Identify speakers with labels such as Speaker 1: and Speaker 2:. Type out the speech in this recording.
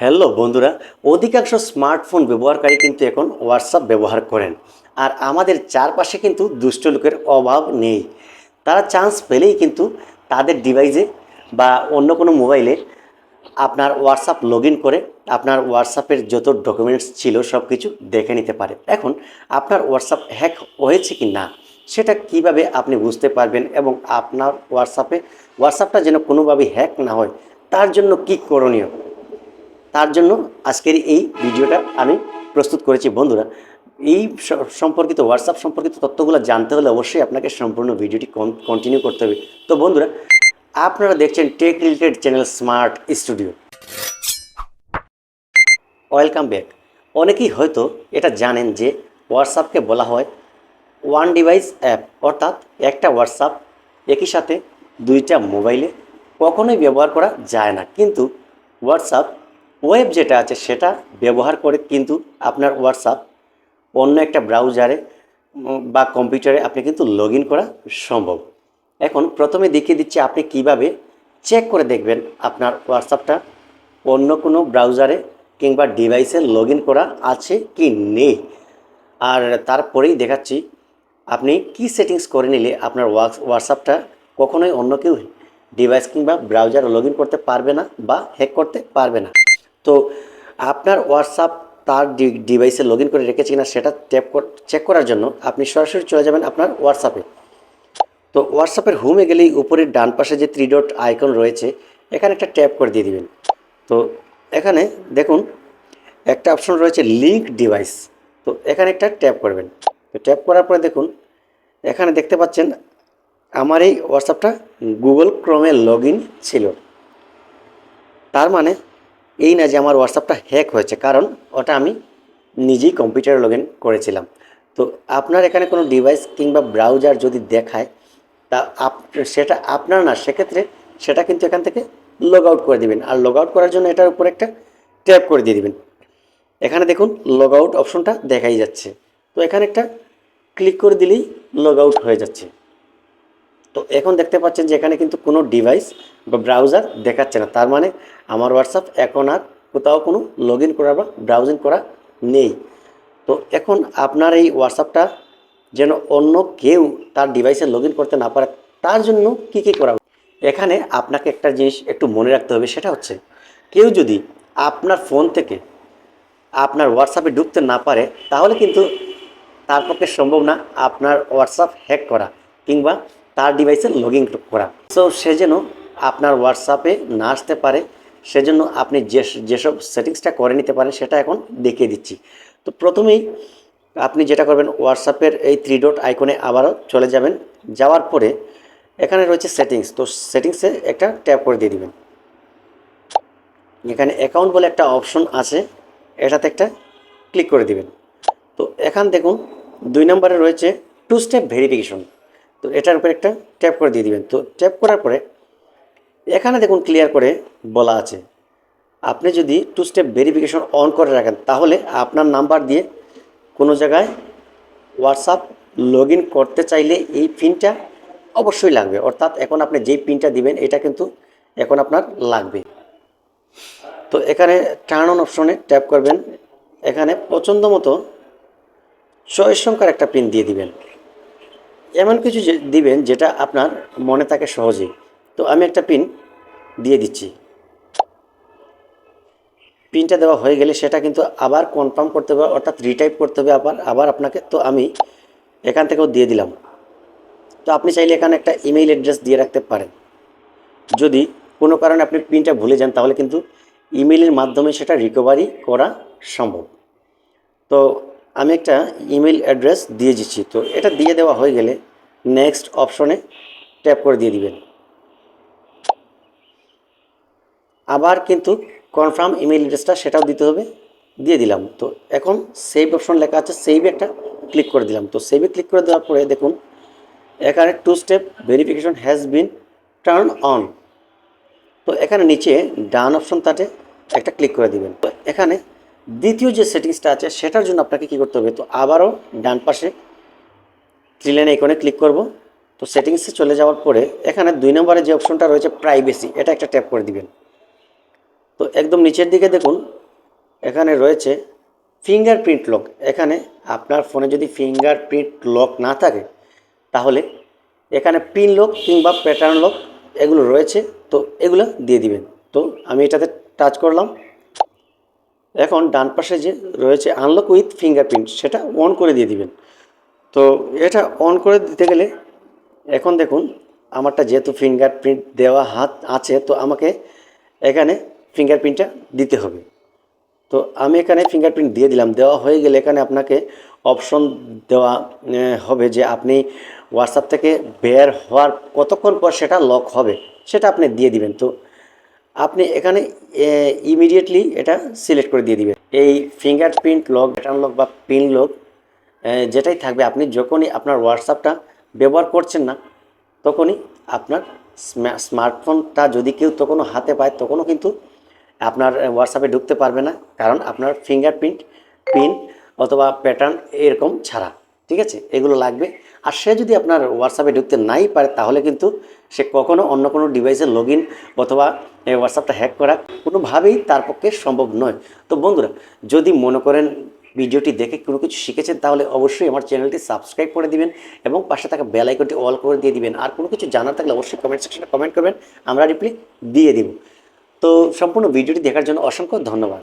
Speaker 1: Hello বন্ধুরা, অধিকাংশ smartphone ব্যবহারকারী কিন্তু এখন হোয়াটসঅ্যাপ ব্যবহার করেন। আর আমাদের চারপাশে কিন্তু দুষ্ট লোকের অভাব নেই। তারা চান্স পেলেই কিন্তু তাদের ডিভাইসে বা অন্য কোনো মোবাইলে আপনার হোয়াটসঅ্যাপ লগ করে আপনার হোয়াটসঅ্যাপের যত ডকুমেন্টস ছিল সব কিছু দেখে নিতে পারে। এখন আপনার হোয়াটসঅ্যাপ হ্যাক হয়েছে কি না, সেটা কীভাবে আপনি বুঝতে পারবেন এবং আপনার হোয়াটসঅ্যাপে হোয়াটসঅ্যাপটা যেন কোনোভাবে হ্যাক না হয়, তার জন্য কি করণীয়? তার জন্য আজকের এই ভিডিওটা আমি প্রস্তুত করেছি। বন্ধুরা, এই সম্পর্কিত হোয়াটসঅ্যাপ সম্পর্কিত তথ্যগুলো জানতে হলে অবশ্যই আপনাকে সম্পূর্ণ ভিডিওটি কন্টিনিউ করতে হবে। তো বন্ধুরা, আপনারা দেখছেন tech related channel smart studio welcome back অনেকেই হয়তো এটা জানেন যে হোয়াটসঅ্যাপকে বলা হয় ওয়ান ডিভাইস অ্যাপ অর্থাৎ একটা হোয়াটসঅ্যাপ একই সাথে দুইটা মোবাইলে কখনোই ব্যবহার করা যায় না। কিন্তু হোয়াটসঅ্যাপ ওয়েব যেটা আছে সেটা ব্যবহার করে কিন্তু আপনার হোয়াটসঅ্যাপ অন্য একটা ব্রাউজারে বা কম্পিউটারে আপনি কিন্তু লগ করা সম্ভব। এখন প্রথমে দেখিয়ে দিচ্ছি আপনি কীভাবে চেক করে দেখবেন আপনার হোয়াটসঅ্যাপটা অন্য কোনো ব্রাউজারে কিংবা ডিভাইসে লগ করা আছে কি নেই। আর তারপরেই দেখাচ্ছি আপনি কি সেটিংস করে নিলে আপনার হোয়াটসঅ্যাপটা কখনোই অন্য কেউ ডিভাইস কিংবা ব্রাউজার লগ করতে পারবে না বা হ্যাক করতে পারবে না। তো আপনার হোয়াটসঅ্যাপ তার ডিভাইসে লগ ইন করে রেখেছে কিনা সেটা ট্যাপ চেক করার জন্য আপনি সরাসরি চলে যাবেন আপনার হোয়াটসঅ্যাপে তো হোয়াটসঅ্যাপের হোমে গেলেই উপরের ডান পাশে যে থ্রি ডট আইকন রয়েছে, এখানে একটা ট্যাপ করে দিয়ে দিবেন। তো এখানে দেখুন, একটা অপশন রয়েছে লিঙ্ক ডিভাইস তো এখানে একটা ট্যাপ করবেন। তো ট্যাপ করার পরে দেখুন, এখানে দেখতে পাচ্ছেন আমার এই হোয়াটসঅ্যাপটা গুগল ক্রোমে লগ ছিল। তার মানে এই না যে আমার হোয়াটসঅ্যাপটা হ্যাক হয়েছে, কারণ ওটা আমি নিজেই কম্পিউটারে লগ করেছিলাম। তো আপনার এখানে কোনো ডিভাইস কিংবা ব্রাউজার যদি দেখায়, তা আপ, সেটা আপনার না, সেক্ষেত্রে সেটা কিন্তু এখান থেকে লগ আউট করে দিবেন। আর লগ আউট করার জন্য এটার উপর একটা ট্যাপ করে দিয়ে দিবেন। এখানে দেখুন লগ আউট অপশনটা দেখাই যাচ্ছে। তো এখানে একটা ক্লিক করে দিলেই লগ আউট হয়ে যাচ্ছে। তো এখন দেখতে পাচ্ছেন যে এখানে কিন্তু কোনো ডিভাইস বা ব্রাউজার দেখাচ্ছে না তার মানে আমার হোয়াটসঅ্যাপ এখন আর কোথাও কোনো লগ ইন করা বা ব্রাউজিং করা নেই তো এখন আপনার এই হোয়াটসঅ্যাপটা যেন অন্য কেউ তার ডিভাইসে লগ করতে না পারে, তার জন্য কি কি করা? এখানে আপনাকে একটা জিনিস একটু মনে রাখতে হবে, সেটা হচ্ছে কেউ যদি আপনার ফোন থেকে আপনার হোয়াটসঅ্যাপে ঢুকতে না পারে, তাহলে কিন্তু তার পক্ষে সম্ভব না আপনার হোয়াটসঅ্যাপ হ্যাক করা কিংবা তার ডিভাইসে লগ ইন করা। সো সে যেন আপনার হোয়াটসঅ্যাপে না আসতে পারে সেজন্য আপনি যে, যেসব সেটিংসটা করে নিতে পারেন, সেটা এখন দেখিয়ে দিচ্ছি। তো প্রথমেই আপনি যেটা করবেন হোয়াটসঅ্যাপের এই থ্রি ডট আইকনে আবারও চলে যাবেন। যাওয়ার পরে এখানে রয়েছে সেটিংস তো সেটিংসে একটা ট্যাপ করে দিয়ে দিবেন। এখানে অ্যাকাউন্ট বলে একটা অপশন আছে, এটাতে একটা ক্লিক করে দিবেন। তো এখান দেখুন, দুই নম্বরে রয়েছে টু স্টেপ ভেরিফিকেশন তো এটার উপরে একটা ট্যাপ করে দিয়ে দিবেন। তো ট্যাপ করার পরে এখানে দেখুন ক্লিয়ার করে বলা আছে। আপনি যদি টু স্টেপ ভেরিফিকেশন অন করে রাখেন, তাহলে আপনার নাম্বার দিয়ে কোনো জায়গায় হোয়াটসঅ্যাপ লগ করতে চাইলে এই পিনটা অবশ্যই লাগবে। অর্থাৎ এখন আপনি যেই পিনটা দিবেন, এটা কিন্তু এখন আপনার লাগবে। তো এখানে টার্ন অন অপশনে ট্যাপ করবেন। এখানে পছন্দ মতো ছয় সংখ্যার একটা পিন দিয়ে দিবেন। এমন কিছু দিবেন যেটা আপনার মনে থাকে সহজেই। তো আমি একটা পিন দিয়ে দিচ্ছি। পিনটা দেওয়া হয়ে গেলে সেটা কিন্তু আবার কনফার্ম করতে হবে, অর্থাৎ রিটাইপ করতে হবে আবার আবার আপনাকে, তো আমি এখান থেকেও দিয়ে দিলাম। তো আপনি চাইলে এখানে একটা ইমেইল অ্যাড্রেস দিয়ে রাখতে পারেন। যদি কোনো কারণে আপনি পিনটা ভুলে যান, তাহলে কিন্তু ইমেইলের মাধ্যমে সেটা রিকভারি করা সম্ভব। তো আমি একটা ইমেল অ্যাড্রেস দিয়ে দিচ্ছি। তো এটা দিয়ে দেওয়া হয়ে গেলে নেক্সট অপশনে ট্যাপ করে দিয়ে দিবেন। আবার কিন্তু কনফার্ম ইমেল অ্যাড্রেসটা সেটাও দিতে হবে। দিয়ে দিলাম। তো এখন সেভ অপশন লেখা আছে সেভে একটা ক্লিক করে দিলাম। তো সেভে ক্লিক করে দেওয়ার পরে দেখুন, এখানে two step verification has been turn on তো এখানে নিচে ডান অপশন তাতে একটা ক্লিক করে দিবেন। তো এখানে দ্বিতীয় যে সেটিংসটা আছে, সেটার জন্য আপনাকে কী করতে হবে? তো আবারও ডান পাশে থ্রিলেন আইকনে ক্লিক করব। তো সেটিংসে চলে যাওয়ার পরে এখানে দুই নম্বরে যে অপশনটা রয়েছে প্রাইভেসি এটা একটা ট্যাপ করে দিবেন। তো একদম নিচের দিকে দেখুন, এখানে রয়েছে ফিঙ্গারপ্রিন্ট লক এখানে আপনার ফোনে যদি ফিঙ্গারপ্রিন্ট লক না থাকে, তাহলে এখানে পিন লক কিংবা প্যাটার্ন লক এগুলো রয়েছে, তো এগুলো দিয়ে দিবেন। তো আমি এটাতে টাচ করলাম। এখন ডান পাশে যে রয়েছে আনলক উইথ ফিঙ্গারপ্রিন্ট সেটা অন করে দিয়ে দিবেন। তো এটা অন করে দিতে গেলে, এখন দেখুন, আমারটা যেহেতু ফিঙ্গারপ্রিন্ট দেওয়া হাত আছে, তো আমাকে এখানে ফিঙ্গারপ্রিন্টটা দিতে হবে। তো আমি এখানে ফিঙ্গারপ্রিন্ট দিয়ে দিলাম। দেওয়া হয়ে গেলে এখানে আপনাকে অপশন দেওয়া হবে যে আপনি হোয়াটসঅ্যাপ থেকে বের হওয়ার কতক্ষণ পর সেটা লক হবে, সেটা আপনি দিয়ে দিবেন। তো আপনি এখানে ইমিডিয়েটলি এটা সিলেক্ট করে দিয়ে দিবেন। এই ফিঙ্গারপ্রিন্ট লক ব্যাটার্ন লক বা পিন লক যেটাই থাকবে, আপনি যখনই আপনার হোয়াটসঅ্যাপটা ব্যবহার করছেন না, তখনই আপনার স্মার্টফোনটা যদি কেউ তখনও হাতে পায়, তখনও কিন্তু আপনার হোয়াটসঅ্যাপে ঢুকতে পারবে না, কারণ আপনার ফিঙ্গারপ্রিন্ট পিন অথবা প্যাটার্ন এরকম ছাড়া। ঠিক আছে? এগুলো লাগবে। আর সে যদি আপনার হোয়াটসঅ্যাপে ঢুকতে নাই পারে, তাহলে কিন্তু সে কখনও অন্য কোনো ডিভাইসে লগ অথবা এই হোয়াটসঅ্যাপটা হ্যাক করা কোনোভাবেই তার পক্ষে সম্ভব নয়। তো বন্ধুরা, যদি মনে করেন ভিডিওটি দেখে কোনো কিছু শিখেছেন, তাহলে অবশ্যই আমার চ্যানেলটি সাবস্ক্রাইব করে দিবেন এবং পাশে থাকা বেল আইকনটি অল করে দিয়ে দিবেন। আর কোনো কিছু জানার থাকলে অবশ্যই কমেন্ট সেকশনে কমেন্ট করবেন, আমরা রিপ্লাই দিয়ে দিব। তো সম্পূর্ণ ভিডিওটি দেখার জন্য অসংখ্য ধন্যবাদ।